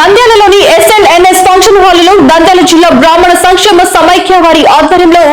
నంద్యాలలోని SLNS function హాల్లో నంద్యాల జిల్లా బ్రాహ్మణ సంక్షేమ సమైక్య వారి ఆధ్వర్యంలో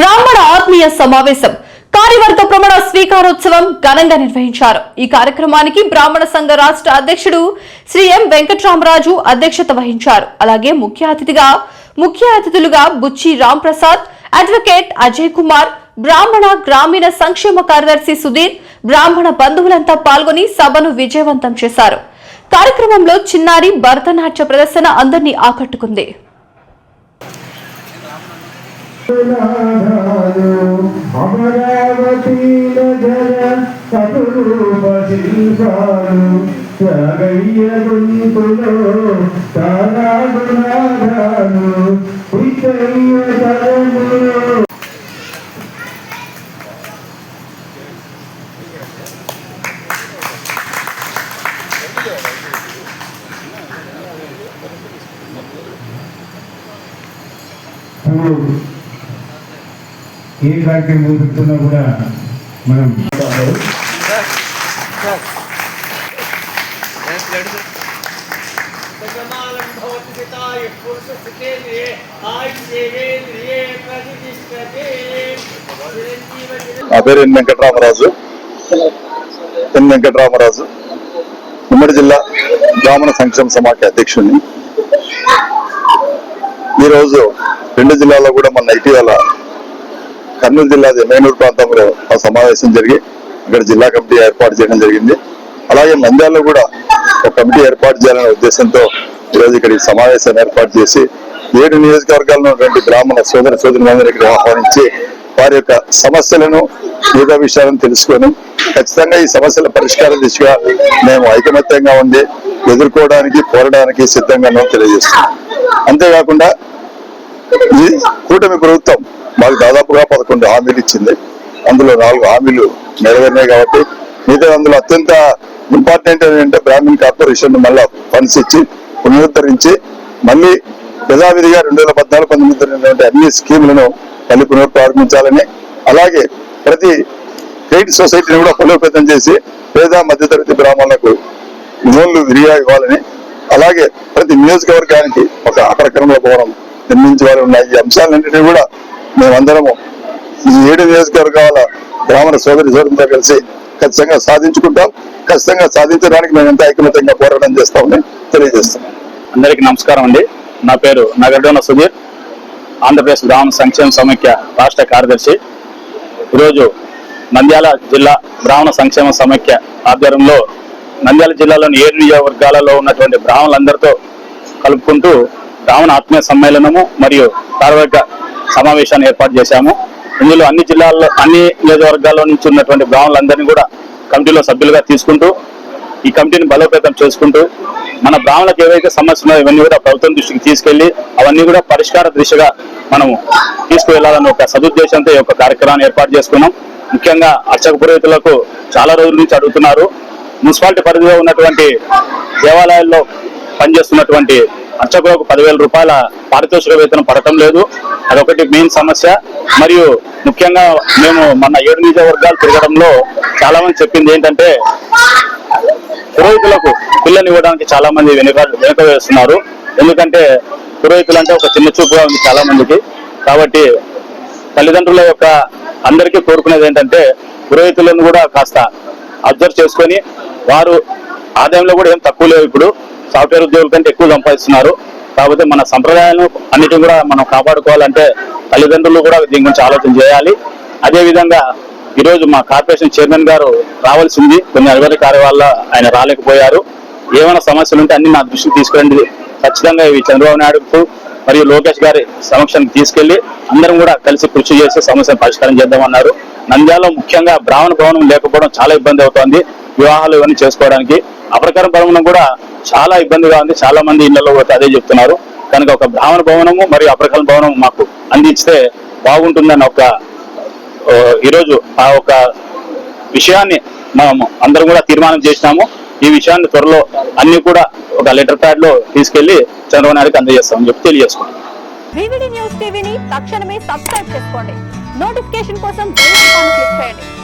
బ్రాహ్మణ ఆత్మీయ సమావేశం. కార్యవర్గ ప్రమాణ స్వీకారోత్సవం ఘనంగా నిర్వహించారు. ఈ కార్యక్రమానికి బ్రాహ్మణ సంఘ రాష్ట్ర అధ్యక్షుడు శ్రీ ఎం వెంకట్రామరాజు అధ్యక్షత వహించారు. అలాగే ముఖ్య అతిథిగా ముఖ్య అతిథులుగా బుచ్చి రాంప్రసాద్ అడ్వకేట్ అజయ్ కుమార్ బ్రాహ్మణ గ్రామీణ సంక్షేమ కార్యదర్శి సుధీర్ బ్రాహ్మణ బంధువులంతా పాల్గొని సభను విజయవంతం చేశారు. కార్యక్రమంలో చిన్నారి భరతనాట్య ప్రదర్శన అందరినీ ఆకట్టుకుంది. త్యాగయ్య గుంపులో తరములో ఎప్పుడు ఏ కార్యక్రమం మొదలుపెడుతున్నా కూడా మనం నా పేరు ఎన్ వెంకటరామరాజు. ఎన్ వెంకటరామరాజు. ఉమ్మడి జిల్లా జామున సంక్షేమ సమాఖ్య అధ్యక్షుడిని. ఈరోజు రెండు జిల్లాల్లో కూడా మన ఇటీవల కర్నూలు జిల్లా మేనూరు ప్రాంతంలో ఆ సమావేశం జరిగి ఇక్కడ జిల్లా కమిటీ ఏర్పాటు చేయడం జరిగింది. అలాగే నంద్యాలలో కూడా ఒక కమిటీ ఏర్పాటు చేయాలనే ఉద్దేశంతో ఈరోజు ఇక్కడ ఈ సమావేశాన్ని ఏర్పాటు చేసి ఏడు నియోజకవర్గాల్లో ఉన్నటువంటి బ్రాహ్మణ సోదర సోదరులందరూ ఇక్కడ ఆహ్వానించి వారి యొక్క సమస్యలను ఏదో విషయాలను తెలుసుకొని ఖచ్చితంగా ఈ సమస్యల పరిష్కారం దిశగా మేము ఐకమత్యంగా ఉండి ఎదుర్కోవడానికి పోరడానికి సిద్ధంగా తెలియజేస్తున్నాం. అంతేకాకుండా ఈ కూటమి ప్రభుత్వం మాకు దాదాపుగా పదకొండు హామీలు ఇచ్చింది. అందులో నాలుగు హామీలు నెరవేరినాయి కాబట్టి మిగతా అందులో అత్యంత ఇంపార్టెంట్ ఏంటంటే బ్రాహ్మణ్ కార్పొరేషన్ మళ్ళా ఫండ్స్ ఇచ్చి పునరుద్ధరించి మళ్ళీ యథావిధిగా రెండు వేల పద్నాలుగు పంతొమ్మిది అన్ని స్కీములను మళ్ళీ పునఃప్రారంభించాలని అలాగే ప్రతి క్రెడిట్ సొసైటీని కూడా బలోపేతం చేసి పేద మధ్యతరగతి బ్రాహ్మణులకు లోన్లు విరిగా ఇవ్వాలని అలాగే ప్రతి నియోజకవర్గానికి ఒక అపరక్రమ నిర్మించే వారు ఉన్నాయి. ఈ అంశాలన్నింటినీ కూడా మేమందరము ఈ ఏడు నియోజకవర్గాల బ్రాహ్మణ సోదరి సోదరులతో కలిసి ఖచ్చితంగా సాధించుకుంటాం. ఖచ్చితంగా సాధించడానికి మేము ఎంత ఐకమత్యంగా పోరాటం చేస్తామని తెలియజేస్తున్నాం. అందరికీ నమస్కారం అండి. నా పేరు నగర్డోన సుధీర్ ఆంధ్రప్రదేశ్ గ్రామ సంక్షేమ సమైక్య రాష్ట్ర కార్యదర్శి. ఈరోజు నంద్యాల జిల్లా బ్రాహ్మణ సంక్షేమ సమైక్య ఆధ్వర్యంలో నంద్యాల జిల్లాలోని ఏడు నియోజకవర్గాలలో ఉన్నటువంటి బ్రాహ్మణులందరితో కలుపుకుంటూ రావణ ఆత్మీయ సమ్మేళనము మరియు కార్యవర్గ సమావేశాన్ని ఏర్పాటు చేశాము. ఇందులో అన్ని జిల్లాల్లో అన్ని నియోజకవర్గాల్లో నుంచి ఉన్నటువంటి బ్రాహ్మణులందరినీ కూడా కమిటీలో సభ్యులుగా తీసుకుంటూ ఈ కమిటీని బలోపేతం చేసుకుంటూ మన బ్రాహ్మణులకు ఏవైతే సమస్యలు ఉన్నాయో ఇవన్నీ కూడా ప్రభుత్వం దృష్టికి తీసుకెళ్ళి అవన్నీ కూడా పరిష్కార దిశగా మనము తీసుకువెళ్ళాలని ఒక సదుద్దేశంతో ఈ యొక్క కార్యక్రమాన్ని ఏర్పాటు చేసుకున్నాం. ముఖ్యంగా అర్చక పురోహితులకు చాలా రోజుల నుంచి అడుగుతున్నారు. మున్సిపాలిటీ పరిధిలో ఉన్నటువంటి దేవాలయాల్లో పనిచేస్తున్నటువంటి అర్చకులకు పదివేల రూపాయల పారితోషిక వేతనం పడటం లేదు. అదొకటి మెయిన్ సమస్య. మరియు ముఖ్యంగా మేము మన ఏడు నియోజకవర్గాలు తిరగడంలో చాలా మంది చెప్పింది ఏంటంటే పురోహితులకు పిల్లని ఇవ్వడానికి చాలా మంది వెనుక వెనుక వేస్తున్నారు. ఎందుకంటే పురోహితులు అంటే ఒక చిన్న చూపుగా ఉంది చాలా మందికి కాబట్టి తల్లిదండ్రుల యొక్క అందరికీ కోరుకునేది ఏంటంటే పురోహితులను కూడా కాస్త అబ్జర్వ్ చేసుకొని వారు ఆదాయంలో కూడా ఏం తక్కువ లేవు ఇప్పుడు. సాఫ్ట్వేర్ ఉద్యోగుల కంటే ఎక్కువ సంపాదిస్తున్నారు. కాకపోతే మన సంప్రదాయాలను అన్నిటిని కూడా మనం కాపాడుకోవాలంటే తల్లిదండ్రులు కూడా దీని గురించి ఆలోచన చేయాలి. అదేవిధంగా ఈరోజు మా కార్పొరేషన్ చైర్మన్ గారు రావాల్సింది. కొన్ని అధికారి కార్య ఆయన రాలేకపోయారు. ఏమైనా సమస్యలు ఉంటే అన్ని నా దృష్టికి తీసుకురండి. ఖచ్చితంగా ఇవి చంద్రబాబు నాయుడుకు మరియు లోకేష్ గారి సమక్షానికి తీసుకెళ్ళి అందరం కూడా కలిసి కృషి చేసి సమస్యను పరిష్కారం చేద్దామన్నారు. నంద్యాలలో ముఖ్యంగా బ్రాహ్మణ భవనం లేకపోవడం చాలా ఇబ్బంది అవుతోంది. వివాహాలు ఇవన్నీ చేసుకోవడానికి. అప్రకారం పరమనం కూడా చాలా ఇబ్బందిగా ఉంది. చాలా మంది ఇళ్ళలో పోతే అదే చెప్తున్నారు. కనుక ఒక బ్రాహ్మణ భవనము మరియు అప్రకల భవనం మాకు అందిస్తే బాగుంటుందని ఒక ఈరోజు ఆ ఒక విషయాన్ని మనం అందరం కూడా తీర్మానం చేసినాము. ఈ విషయాన్ని త్వరలో అన్ని కూడా ఒక లెటర్ ప్యాడ్లో తీసుకెళ్ళి చంద్రబాబు నాయుడుకి అందజేస్తామని చెప్పి తెలియజేసుకోండి న్యూస్ టీవీని తక్షణమే సబ్స్క్రైబ్ చేసుకోండి. నోటిఫికేషన్ కోసం క్లిక్ చేయండి.